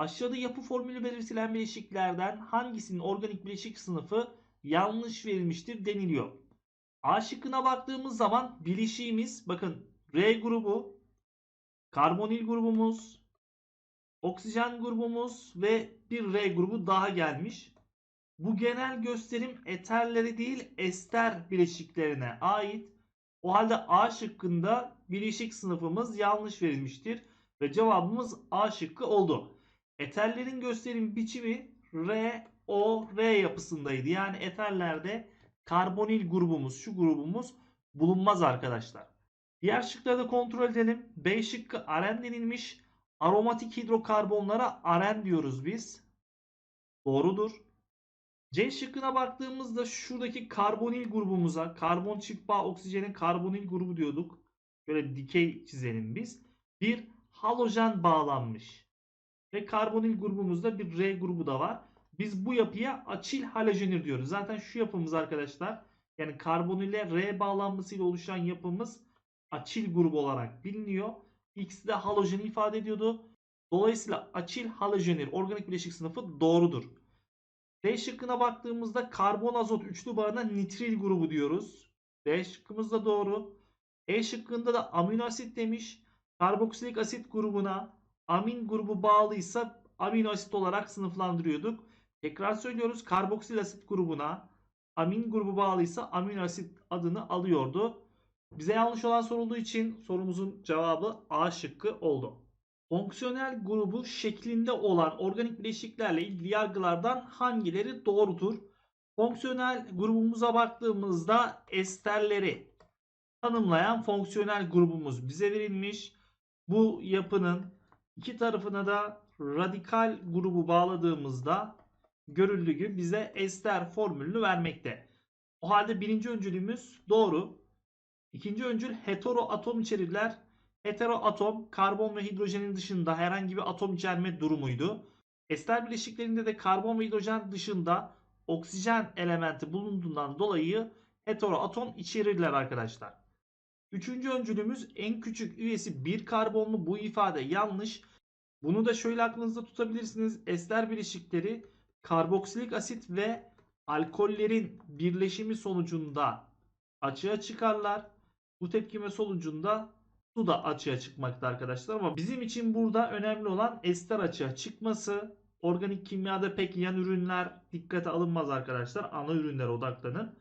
Aşağıda yapı formülü belirtilen bileşiklerden hangisinin organik bileşik sınıfı yanlış verilmiştir deniliyor. A şıkkına baktığımız zaman bileşiğimiz bakın R grubu, karbonil grubumuz, oksijen grubumuz ve bir R grubu daha gelmiş. Bu genel gösterim eterleri değil ester bileşiklerine ait. O halde A şıkkında bileşik sınıfımız yanlış verilmiştir ve cevabımız A şıkkı oldu. Eterlerin gösterim biçimi R, O, R yapısındaydı. Yani eterlerde karbonil grubumuz, şu grubumuz bulunmaz arkadaşlar. Diğer şıkları da kontrol edelim. B şıkkı aren denilmiş. Aromatik hidrokarbonlara aren diyoruz biz. Doğrudur. C şıkkına baktığımızda şuradaki karbonil grubumuza karbon çift bağ oksijenin karbonil grubu diyorduk. Böyle dikey çizelim biz. Bir halojen bağlanmış. Ve karbonil grubumuzda bir R grubu da var. Biz bu yapıya açil halojenir diyoruz. Zaten şu yapımız arkadaşlar yani karbonile R bağlanmasıyla oluşan yapımız açil grubu olarak biliniyor. X de halojeni ifade ediyordu. Dolayısıyla açil halojenir organik bileşik sınıfı doğrudur. D şıkkına baktığımızda karbon azot üçlü bağına nitril grubu diyoruz. D şıkkımız da doğru. E şıkkında da amino asit demiş. Karboksilik asit grubuna amin grubu bağlıysa amino asit olarak sınıflandırıyorduk. Tekrar söylüyoruz karboksil asit grubuna amin grubu bağlıysa amino asit adını alıyordu. Bize yanlış olan sorulduğu için sorumuzun cevabı A şıkkı oldu. Fonksiyonel grubu şeklinde olan organik bileşiklerle ilgili yargılardan hangileri doğrudur? Fonksiyonel grubumuza baktığımızda esterleri tanımlayan fonksiyonel grubumuz bize verilmiş. Bu yapının iki tarafına da radikal grubu bağladığımızda görüldüğü gibi bize ester formülünü vermekte. O halde birinci öncülümüz doğru. İkinci öncül hetero atom içerirler. Hetero atom karbon ve hidrojenin dışında herhangi bir atom içerme durumuydu. Ester bileşiklerinde de karbon ve hidrojen dışında oksijen elementi bulunduğundan dolayı hetero atom içerirler arkadaşlar. Üçüncü öncülümüz en küçük üyesi bir karbonlu bu ifade yanlış. Bunu da şöyle aklınızda tutabilirsiniz. Ester bileşikleri karboksilik asit ve alkollerin birleşimi sonucunda açığa çıkarlar. Bu tepkime sonucunda su da açığa çıkmakta arkadaşlar ama bizim için burada önemli olan ester açığa çıkması. Organik kimyada pek yan ürünler dikkate alınmaz arkadaşlar. Ana ürünlere odaklanın.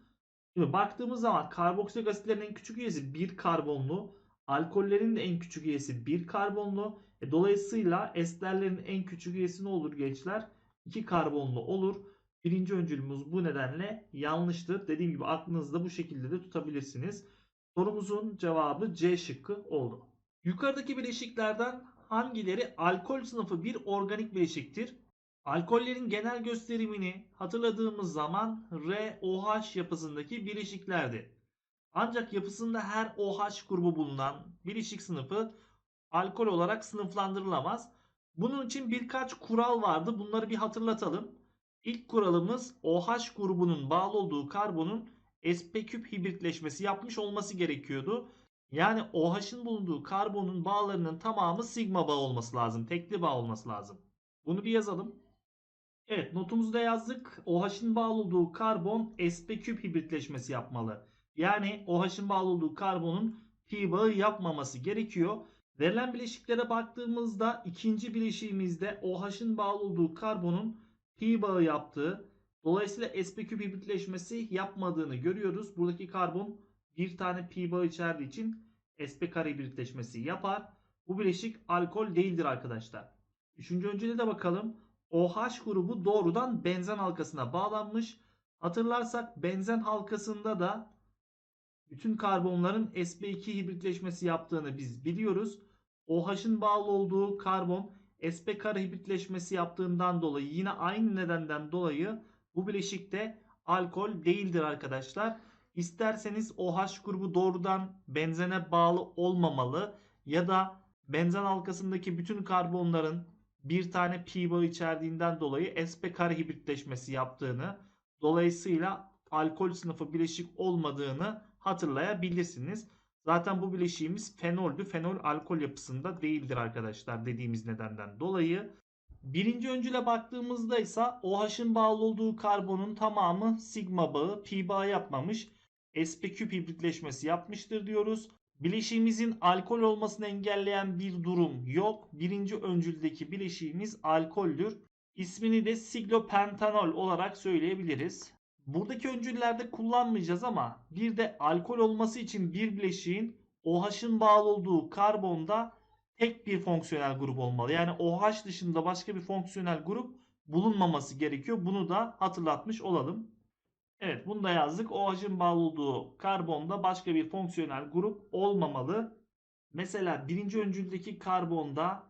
Şimdi baktığımız zaman karboksilik asitlerin en küçük üyesi bir karbonlu. Alkollerin de en küçük üyesi bir karbonlu. E, dolayısıyla esterlerin en küçük üyesi ne olur gençler? 2 karbonlu olur. Birinci öncülümüz bu nedenle yanlıştır. Dediğim gibi aklınızda bu şekilde de tutabilirsiniz. Sorumuzun cevabı C şıkkı oldu. Yukarıdaki bileşiklerden hangileri alkol sınıfı bir organik bileşiktir? Alkollerin genel gösterimini hatırladığımız zaman ROH yapısındaki bileşiklerdi. Ancak yapısında her OH grubu bulunan bileşik sınıfı alkol olarak sınıflandırılamaz. Bunun için birkaç kural vardı. Bunları bir hatırlatalım. İlk kuralımız OH grubunun bağlı olduğu karbonun sp küp hibritleşmesi yapmış olması gerekiyordu. Yani OH'ın bulunduğu karbonun bağlarının tamamı sigma bağ olması lazım. Tekli bağ olması lazım. Bunu bir yazalım. Evet notumuzda yazdık. OH'ın bağlı olduğu karbon sp küp hibritleşmesi yapmalı. Yani OH'ın bağlı olduğu karbonun pi bağı yapmaması gerekiyor. Verilen bileşiklere baktığımızda ikinci bileşiğimizde OH'ın bağlı olduğu karbonun pi bağı yaptığı dolayısıyla sp küp hibritleşmesi yapmadığını görüyoruz. Buradaki karbon bir tane pi bağı içerdiği için sp kare hibritleşmesi yapar. Bu bileşik alkol değildir arkadaşlar. Üçüncü önceliğe de bakalım. OH grubu doğrudan benzen halkasına bağlanmış. Hatırlarsak benzen halkasında da bütün karbonların sp2 hibritleşmesi yaptığını biz biliyoruz. OH'ın bağlı olduğu karbon sp kare hibritleşmesi yaptığından dolayı yine aynı nedenden dolayı bu bileşikte alkol değildir arkadaşlar. İsterseniz OH grubu doğrudan benzene bağlı olmamalı ya da benzen halkasındaki bütün karbonların bir tane pi bağı içerdiğinden dolayı sp kare hibritleşmesi yaptığını dolayısıyla alkol sınıfı bileşik olmadığını hatırlayabilirsiniz. Zaten bu bileşiğimiz fenoldü. Fenol alkol yapısında değildir arkadaşlar dediğimiz nedenden dolayı. Birinci öncüle baktığımızda ise OH'ın bağlı olduğu karbonun tamamı sigma bağı, pi bağı yapmamış. sp küp hibritleşmesi yapmıştır diyoruz. Bileşiğimizin alkol olmasını engelleyen bir durum yok. Birinci öncüldeki bileşiğimiz alkoldür. İsmini de siglopentanol olarak söyleyebiliriz. Buradaki öncüllerde kullanmayacağız ama bir de alkol olması için bir bileşiğin OH'ın bağlı olduğu karbonda tek bir fonksiyonel grup olmalı. Yani OH dışında başka bir fonksiyonel grup bulunmaması gerekiyor. Bunu da hatırlatmış olalım. Evet bunu da yazdık. OH'ın bağlı olduğu karbonda başka bir fonksiyonel grup olmamalı. Mesela birinci öncüldeki karbonda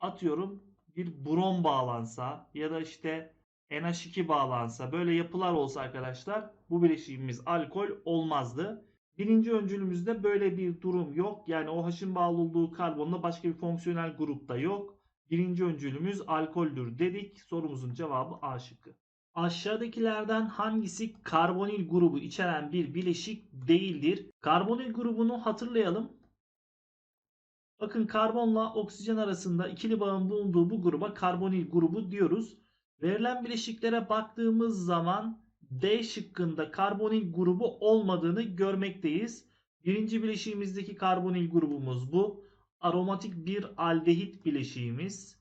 atıyorum bir brom bağlansa ya da işte NH2 bağlansa böyle yapılar olsa arkadaşlar bu bileşiğimiz alkol olmazdı. Birinci öncülümüzde böyle bir durum yok. Yani OH'ın bağlı olduğu karbonda başka bir fonksiyonel grupta yok. Birinci öncülümüz alkoldür dedik. Sorumuzun cevabı A şıkkı. Aşağıdakilerden hangisi karbonil grubu içeren bir bileşik değildir? Karbonil grubunu hatırlayalım. Bakın karbonla oksijen arasında ikili bağın bulunduğu bu gruba karbonil grubu diyoruz. Verilen bileşiklere baktığımız zaman D şıkkında karbonil grubu olmadığını görmekteyiz. Birinci bileşiğimizdeki karbonil grubumuz bu. Aromatik bir aldehit bileşiğimiz.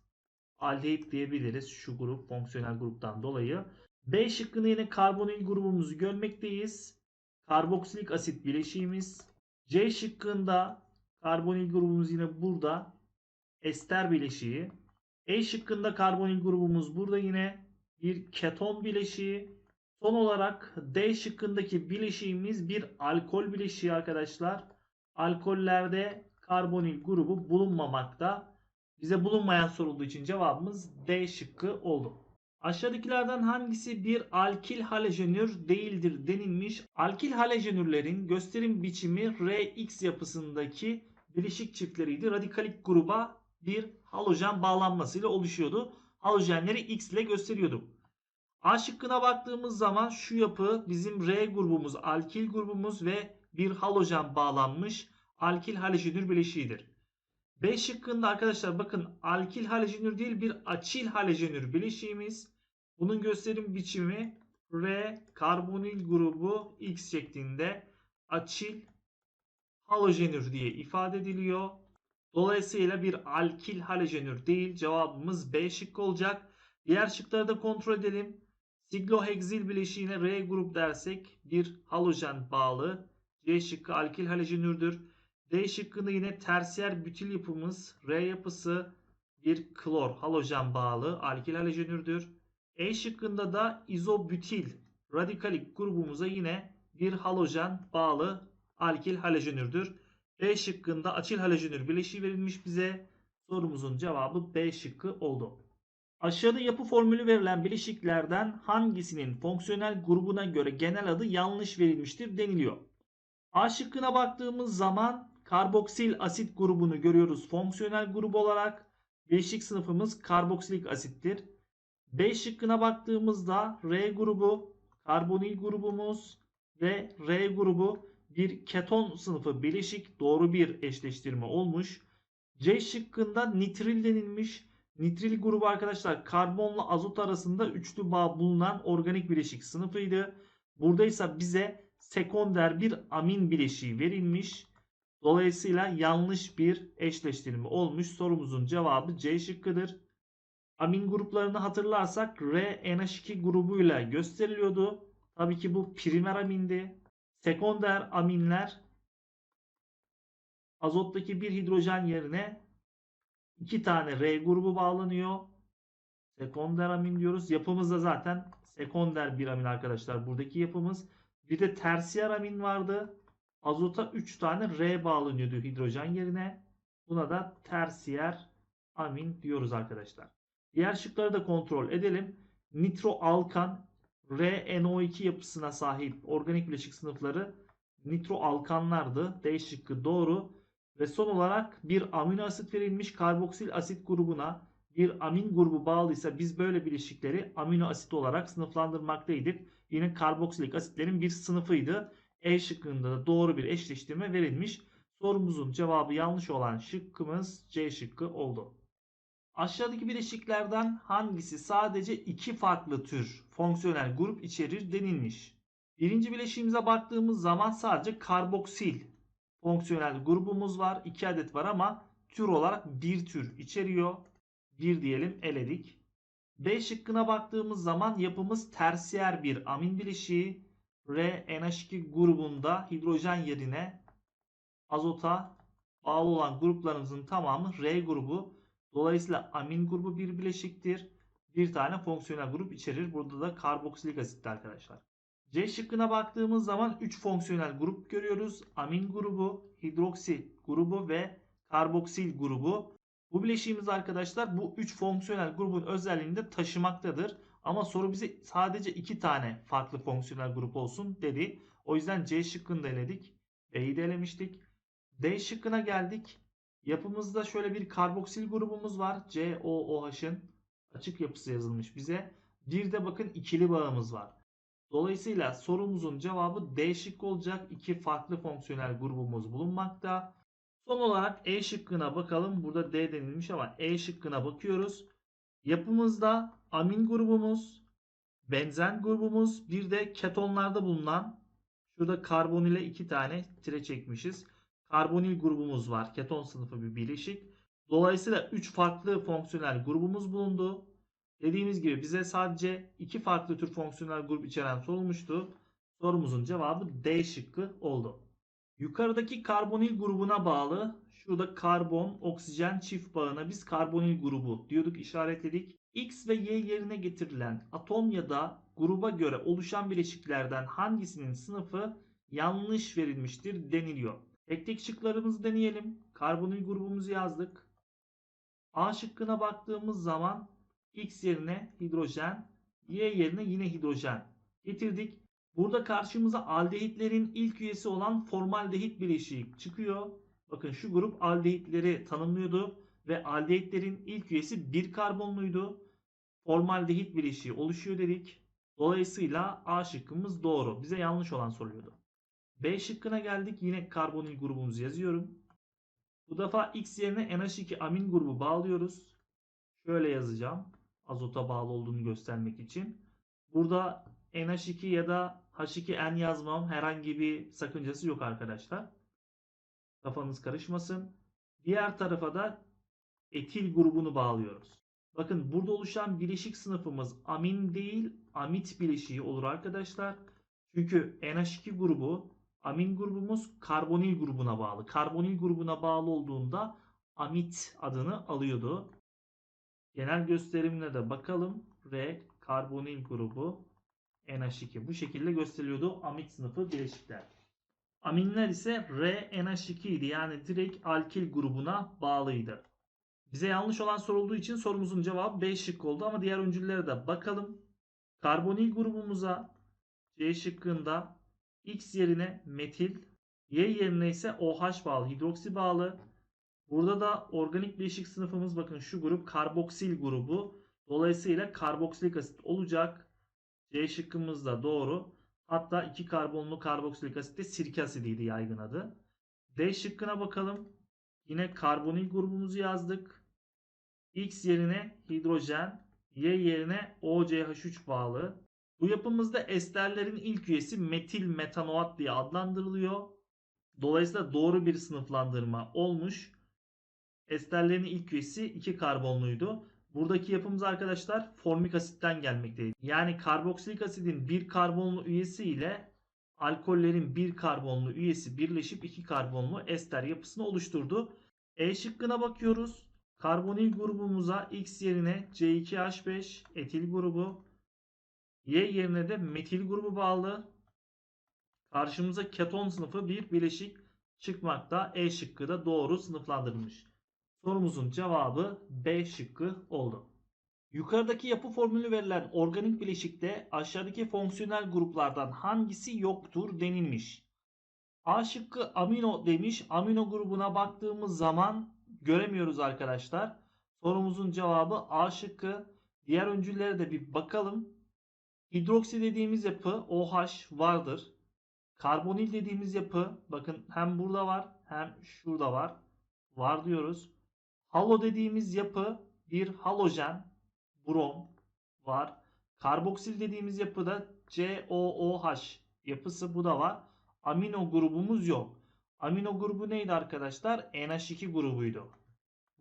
Aldehit diyebiliriz şu grup fonksiyonel gruptan dolayı. B şıkkında yine karbonil grubumuzu görmekteyiz. Karboksilik asit bileşiğimiz. C şıkkında karbonil grubumuz yine burada. Ester bileşiği. E şıkkında karbonil grubumuz burada yine bir keton bileşiği. Son olarak D şıkkındaki bileşiğimiz bir alkol bileşiği arkadaşlar. Alkollerde karbonil grubu bulunmamakta. Bize bulunmayan sorulduğu için cevabımız D şıkkı oldu. Aşağıdakilerden hangisi bir alkil halojenür değildir denilmiş. Alkil halojenürlerin gösterim biçimi Rx yapısındaki bileşik çiftleriydi. Radikalik gruba bir halojen bağlanmasıyla oluşuyordu. Halojenleri X ile gösteriyorduk. A şıkkına baktığımız zaman şu yapı bizim R grubumuz, alkil grubumuz ve bir halojen bağlanmış alkil halojenür bileşiğidir. B şıkkında arkadaşlar bakın alkil halojenür değil bir açil halojenür bileşiğimiz. Bunun gösterim biçimi R karbonil grubu X şeklinde açil halojenür diye ifade ediliyor. Dolayısıyla bir alkil halojenür değil. Cevabımız B şıkkı olacak. Diğer şıkları da kontrol edelim. Sigloheksil bileşiğine R grup dersek bir halojen bağlı. C şıkkı alkil halojenürdür. D şıkkında yine tersiyer bütil yapımız R yapısı bir klor halojen bağlı alkil halojenürdür. E şıkkında da izobütil radikalik grubumuza yine bir halojen bağlı alkil halojenürdür. B şıkkında açil halojenür bileşiği verilmiş bize. Sorumuzun cevabı B şıkkı oldu. Aşağıda yapı formülü verilen bileşiklerden hangisinin fonksiyonel grubuna göre genel adı yanlış verilmiştir deniliyor. A şıkkına baktığımız zaman karboksil asit grubunu görüyoruz fonksiyonel grubu olarak. Bileşik sınıfımız karboksilik asittir. B şıkkına baktığımızda R grubu, karbonil grubumuz ve R grubu bir keton sınıfı bileşik doğru bir eşleştirme olmuş. C şıkkında nitril denilmiş. Nitril grubu arkadaşlar karbonla azot arasında üçlü bağ bulunan organik bileşik sınıfıydı. Buradaysa bize sekonder bir amin bileşiği verilmiş. Dolayısıyla yanlış bir eşleştirme olmuş. Sorumuzun cevabı C şıkkıdır. Amin gruplarını hatırlarsak RNH2 grubuyla gösteriliyordu. Tabii ki bu primer amindi. Sekonder aminler azottaki bir hidrojen yerine iki tane R grubu bağlanıyor. Sekonder amin diyoruz. Yapımız da zaten sekonder bir amin arkadaşlar. Buradaki yapımız. Bir de tersiyer amin vardı. Azota 3 tane R bağlanıyordu hidrojen yerine. Buna da tersiyer amin diyoruz arkadaşlar. Diğer şıkları da kontrol edelim. Nitroalkan RNO2 yapısına sahip organik bileşik sınıfları nitroalkanlardı. D şıkkı doğru. Ve son olarak bir amino asit verilmiş karboksil asit grubuna bir amin grubu bağlıysa biz böyle bileşikleri amino asit olarak sınıflandırmaktaydık. Yine karboksilik asitlerin bir sınıfıydı. E şıkkında da doğru bir eşleştirme verilmiş. Sorumuzun cevabı yanlış olan şıkkımız C şıkkı oldu. Aşağıdaki bileşiklerden hangisi sadece iki farklı tür fonksiyonel grup içerir denilmiş. Birinci bileşiğimize baktığımız zaman sadece karboksil fonksiyonel grubumuz var. 2 adet var ama tür olarak bir tür içeriyor. Bir diyelim eledik. B şıkkına baktığımız zaman yapımız tersiyer bir amin bileşiği. R NH2 grubunda hidrojen yerine azota bağlı olan gruplarımızın tamamı R grubu. Dolayısıyla amin grubu bir bileşiktir. Bir tane fonksiyonel grup içerir. Burada da karboksilik asitti arkadaşlar. C şıkkına baktığımız zaman 3 fonksiyonel grup görüyoruz. Amin grubu, hidroksi grubu ve karboksil grubu. Bu bileşiğimiz arkadaşlar bu 3 fonksiyonel grubun özelliğini de taşımaktadır. Ama soru bize sadece 2 tane farklı fonksiyonel grup olsun dedi. O yüzden C şıkkını da eledik. B'yi de elemiştik. D şıkkına geldik. Yapımızda şöyle bir karboksil grubumuz var. COOH'ın açık yapısı yazılmış bize. Bir de bakın ikili bağımız var. Dolayısıyla sorumuzun cevabı D şıkkı olacak. İki farklı fonksiyonel grubumuz bulunmakta. Son olarak E şıkkına bakalım. Burada D denilmiş ama E şıkkına bakıyoruz. Yapımızda amin grubumuz, benzen grubumuz, bir de ketonlarda bulunan şurada karbonile iki tane tire çekmişiz. Karbonil grubumuz var. Keton sınıfı bir bileşik. Dolayısıyla 3 farklı fonksiyonel grubumuz bulundu. Dediğimiz gibi bize sadece iki farklı tür fonksiyonel grup içeren sorulmuştu. Sorumuzun cevabı D şıkkı oldu. Yukarıdaki karbonil grubuna bağlı şurada karbon oksijen çift bağına biz karbonil grubu diyorduk işaretledik. X ve Y yerine getirilen atom ya da gruba göre oluşan bileşiklerden hangisinin sınıfı yanlış verilmiştir deniliyor. Tek tek şıklarımızı deneyelim. Karbonil grubumuzu yazdık. A şıkkına baktığımız zaman X yerine hidrojen, Y yerine yine hidrojen getirdik. Burada karşımıza aldehitlerin ilk üyesi olan formaldehit bileşiği çıkıyor. Bakın şu grup aldehitleri tanımlıyordu ve aldehitlerin ilk üyesi bir karbonluydu. Formaldehit bileşiği oluşuyor dedik. Dolayısıyla A şıkkımız doğru. Bize yanlış olan soruluyordu. B şıkkına geldik. Yine karbonil grubumuzu yazıyorum. Bu defa X yerine NH2 amin grubu bağlıyoruz. Şöyle yazacağım. Azota bağlı olduğunu göstermek için. Burada NH2 ya da H2N yazmam herhangi bir sakıncası yok arkadaşlar. Kafanız karışmasın. Diğer tarafa da etil grubunu bağlıyoruz. Bakın burada oluşan bileşik sınıfımız amin değil amit bileşiği olur arkadaşlar. Çünkü NH2 grubu amin grubumuz karbonil grubuna bağlı. Karbonil grubuna bağlı olduğunda amit adını alıyordu. Genel gösterimine de bakalım. R karbonil grubu NH2 bu şekilde gösteriliyordu amit sınıfı bileşikler. Aminler ise R NH2 idi yani direkt alkil grubuna bağlıydı. Bize yanlış olan sorulduğu için sorumuzun cevabı B şık oldu ama diğer öncüllere de bakalım. Karbonil grubumuza C şıkkında X yerine metil, Y yerine ise OH bağlı, hidroksi bağlı. Burada da organik bileşik sınıfımız bakın şu grup karboksil grubu. Dolayısıyla karboksilik asit olacak. C şıkkımız da doğru. Hatta iki karbonlu karboksilik asit de sirke asidiydi yaygın adı. D şıkkına bakalım. Yine karbonil grubumuzu yazdık. X yerine hidrojen, Y yerine OCH3 bağlı. Bu yapımızda esterlerin ilk üyesi metil metanoat diye adlandırılıyor. Dolayısıyla doğru bir sınıflandırma olmuş. Esterlerin ilk üyesi 2 karbonluydu. Buradaki yapımız arkadaşlar formik asitten gelmekteydi. Yani karboksilik asidin bir karbonlu üyesi ile alkollerin bir karbonlu üyesi birleşip iki karbonlu ester yapısını oluşturdu. E şıkkına bakıyoruz. Karbonil grubumuza X yerine C2H5 etil grubu, Y yerine de metil grubu bağlı. Karşımıza keton sınıfı bir bileşik çıkmakta. E şıkkı da doğru sınıflandırılmış. Sorumuzun cevabı B şıkkı oldu. Yukarıdaki yapı formülü verilen organik bileşikte aşağıdaki fonksiyonel gruplardan hangisi yoktur denilmiş. A şıkkı amino demiş. Amino grubuna baktığımız zaman göremiyoruz arkadaşlar. Sorumuzun cevabı A şıkkı. Diğer öncüllere de bir bakalım. Hidroksi dediğimiz yapı OH vardır. Karbonil dediğimiz yapı bakın hem burada var hem şurada var. Var diyoruz. Halo dediğimiz yapı bir halojen brom var. Karboksil dediğimiz yapıda COOH yapısı bu da var. Amino grubumuz yok. Amino grubu neydi arkadaşlar? NH2 grubuydu.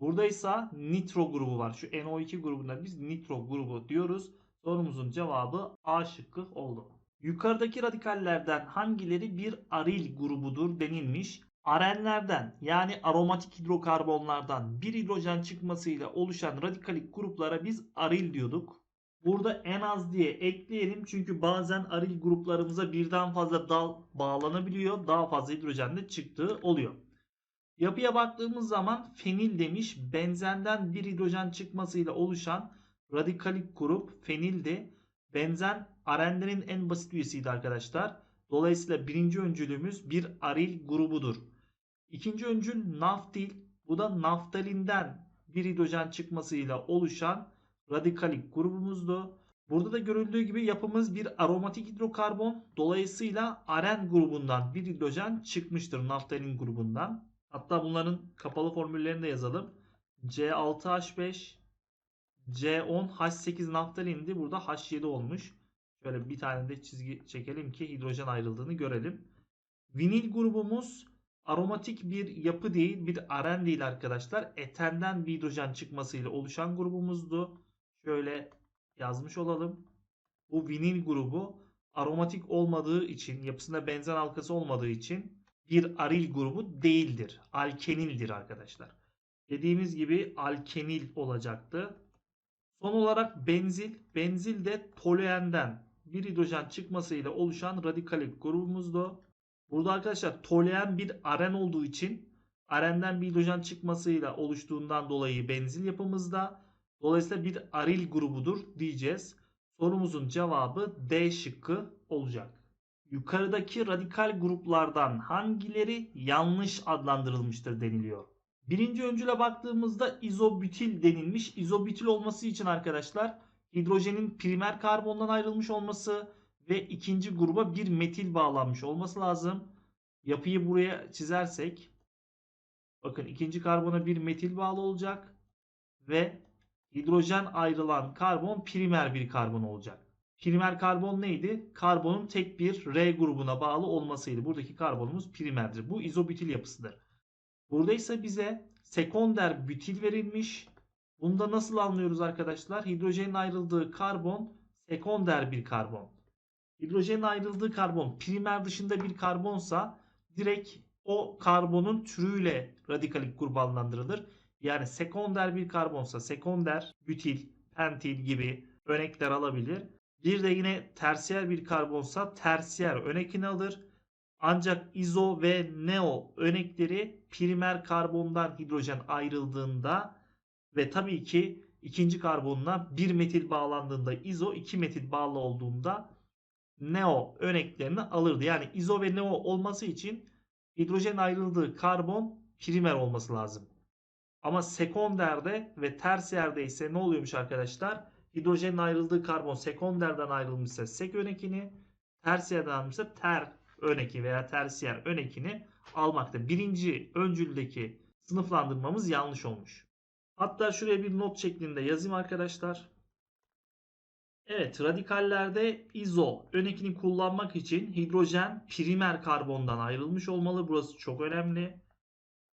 Burada ise nitro grubu var. Şu NO2 grubuna biz nitro grubu diyoruz. Sorumuzun cevabı A şıkkı oldu. Yukarıdaki radikallerden hangileri bir aril grubudur denilmiş. Arenlerden yani aromatik hidrokarbonlardan bir hidrojen çıkmasıyla oluşan radikalik gruplara biz aril diyorduk. Burada en az diye ekleyelim çünkü bazen aril gruplarımıza birden fazla dal bağlanabiliyor. Daha fazla hidrojen de çıktığı oluyor. Yapıya baktığımız zaman fenil demiş. Benzenden bir hidrojen çıkmasıyla oluşan radikalik grup fenildi. Benzen arenlerin en basit üyesiydi arkadaşlar. Dolayısıyla birinci öncülümüz bir aril grubudur. İkinci öncül naftil. Bu da naftalinden bir hidrojen çıkmasıyla oluşan radikalik grubumuzdu. Burada da görüldüğü gibi yapımız bir aromatik hidrokarbon. Dolayısıyla aren grubundan bir hidrojen çıkmıştır naftalin grubundan. Hatta bunların kapalı formüllerini de yazalım. C6H5 C10H8 naftalindi. Burada H7 olmuş. Şöyle bir tane de çizgi çekelim ki hidrojen ayrıldığını görelim. Vinil grubumuz aromatik bir yapı değil, bir aren değil arkadaşlar. Etenden bir hidrojen çıkmasıyla oluşan grubumuzdu. Şöyle yazmış olalım. Bu vinil grubu aromatik olmadığı için, yapısında benzen halkası olmadığı için bir aril grubu değildir. Alkenildir arkadaşlar. Dediğimiz gibi alkenil olacaktı. Son olarak benzil. Benzil de toluenden bir hidrojen çıkmasıyla oluşan radikalik grubumuzdu. Burada arkadaşlar toluen bir aren olduğu için arenden bir hidrojen çıkmasıyla oluştuğundan dolayı benzil yapımızda. Dolayısıyla bir aril grubudur diyeceğiz. Sorumuzun cevabı D şıkkı olacak. Yukarıdaki radikal gruplardan hangileri yanlış adlandırılmıştır deniliyor. Birinci öncüle baktığımızda izobutil denilmiş. İzobutil olması için arkadaşlar hidrojenin primer karbondan ayrılmış olması ve ikinci gruba bir metil bağlanmış olması lazım. Yapıyı buraya çizersek bakın ikinci karbona bir metil bağlı olacak ve hidrojen ayrılan karbon primer bir karbon olacak. Primer karbon neydi? Karbonun tek bir R grubuna bağlı olmasıydı. Buradaki karbonumuz primerdir. Bu izobutil yapısıdır. Burada ise bize sekonder butil verilmiş. Bunda nasıl anlıyoruz arkadaşlar? Hidrojenin ayrıldığı karbon sekonder bir karbon. Hidrojenin ayrıldığı karbon primer dışında bir karbonsa direkt o karbonun türüyle radikalik gruba adlandırılır. Yani sekonder bir karbonsa sekonder, butil, pentil gibi örnekler alabilir. Bir de yine tersiyer bir karbonsa tersiyer örnekini alır. Ancak izo ve neo örnekleri primer karbondan hidrojen ayrıldığında ve tabii ki ikinci karbonla bir metil bağlandığında izo iki metil bağlı olduğunda neo örneklerini alırdı. Yani izo ve neo olması için hidrojen ayrıldığı karbon primer olması lazım. Ama sekonderde ve tersiyerde ise ne oluyormuş arkadaşlar? Hidrojenin ayrıldığı karbon sekonderden ayrılmışsa sek örnekini, tersiyerden ayrılmışsa ter örneki veya tersiyer örnekini almakta. Birinci öncüldeki sınıflandırmamız yanlış olmuş. Hatta şuraya bir not şeklinde yazayım arkadaşlar. Evet radikallerde izo örnekini kullanmak için hidrojen primer karbondan ayrılmış olmalı. Burası çok önemli.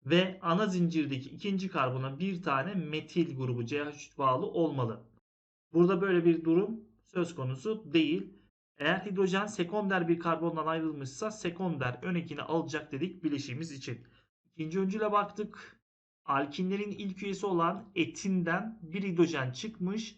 Ve ana zincirdeki ikinci karbona bir tane metil grubu CH3 bağlı olmalı. Burada böyle bir durum söz konusu değil. Eğer hidrojen sekonder bir karbondan ayrılmışsa sekonder örnekini alacak dedik bileşiğimiz için. İkinci öncüle baktık. Alkinlerin ilk üyesi olan etinden bir hidrojen çıkmış.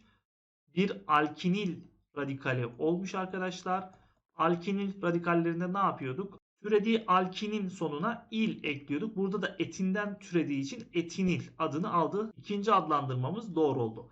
Bir alkinil radikali olmuş arkadaşlar. Alkinil radikallerinde ne yapıyorduk? Türediği alkinin sonuna il ekliyorduk. Burada da etinden türediği için etinil adını aldı. İkinci adlandırmamız doğru oldu.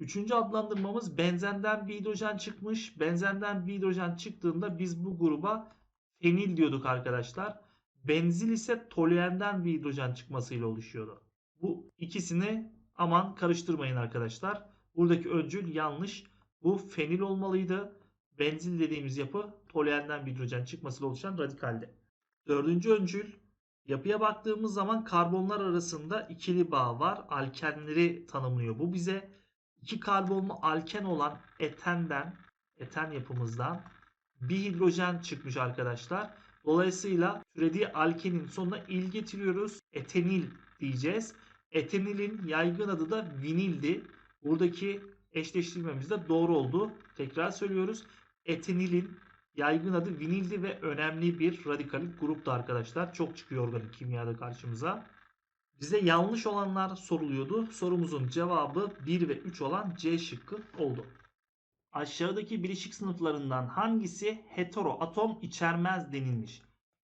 Üçüncü adlandırmamız benzenden bir hidrojen çıkmış. Benzenden bir hidrojen çıktığında biz bu gruba fenil diyorduk arkadaşlar. Benzil ise toluenden bir hidrojen çıkmasıyla oluşuyordu. Bu ikisini aman karıştırmayın arkadaşlar. Buradaki öncül yanlış. Bu fenil olmalıydı. Benzil dediğimiz yapı toluenden bir hidrojen çıkmasıyla oluşan radikaldi. Dördüncü öncül Yapıya baktığımız zaman karbonlar arasında ikili bağ var. Alkenleri tanımlıyor. Bu bize iki karbonlu alken olan etenden, eten yapımızdan bir hidrojen çıkmış arkadaşlar. Dolayısıyla türediği alkenin sonuna il getiriyoruz. Etenil diyeceğiz. Etenilin yaygın adı da vinildi. Buradaki eşleştirmemiz de doğru oldu. Tekrar söylüyoruz. Etenilin yaygın adı vinildi ve önemli bir radikal gruptu arkadaşlar. Çok çıkıyor organik kimyada karşımıza. Bize yanlış olanlar soruluyordu. Sorumuzun cevabı 1 ve 3 olan C şıkkı oldu. Aşağıdaki bileşik sınıflarından hangisi hetero atom içermez denilmiş.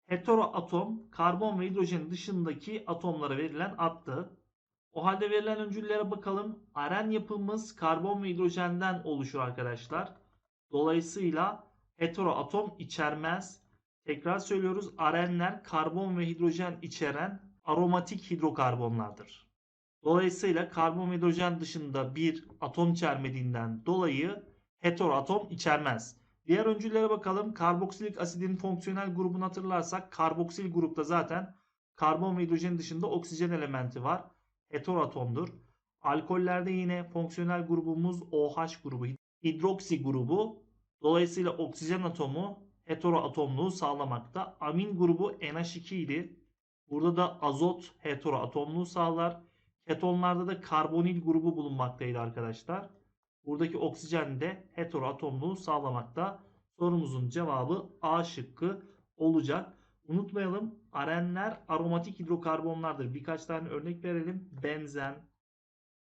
Hetero atom karbon ve hidrojen dışındaki atomlara verilen addı. O halde verilen öncüllere bakalım. Aren yapımız karbon ve hidrojenden oluşur arkadaşlar. Dolayısıyla hetero atom içermez. Tekrar söylüyoruz. Arenler karbon ve hidrojen içeren aromatik hidrokarbonlardır. Dolayısıyla karbon ve hidrojen dışında bir atom içermediğinden dolayı heteroatom içermez. Diğer öncüllere bakalım. Karboksilik asidin fonksiyonel grubunu hatırlarsak karboksil grupta zaten karbon ve hidrojen dışında oksijen elementi var. Heteroatomdur. Alkollerde yine fonksiyonel grubumuz OH grubu, hidroksi grubu. Dolayısıyla oksijen atomu heteroatomluğu sağlamakta. Amin grubu NH2 idi. Burada da azot heteroatomluğu sağlar. Ketonlarda da karbonil grubu bulunmaktaydı arkadaşlar. Buradaki oksijen de heteroatomluğu sağlamakta. Sorumuzun cevabı A şıkkı olacak. Unutmayalım arenler aromatik hidrokarbonlardır. Birkaç tane örnek verelim. Benzen,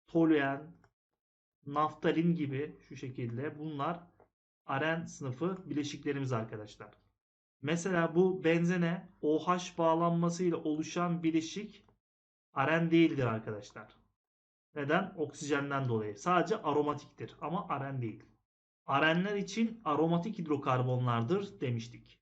toluen, naftalin gibi şu şekilde bunlar aren sınıfı bileşiklerimiz arkadaşlar. Mesela bu benzene OH bağlanmasıyla oluşan bileşik aren değildir arkadaşlar. Neden? Oksijenden dolayı. Sadece aromatiktir ama aren değil. Arenler için aromatik hidrokarbonlardır demiştik.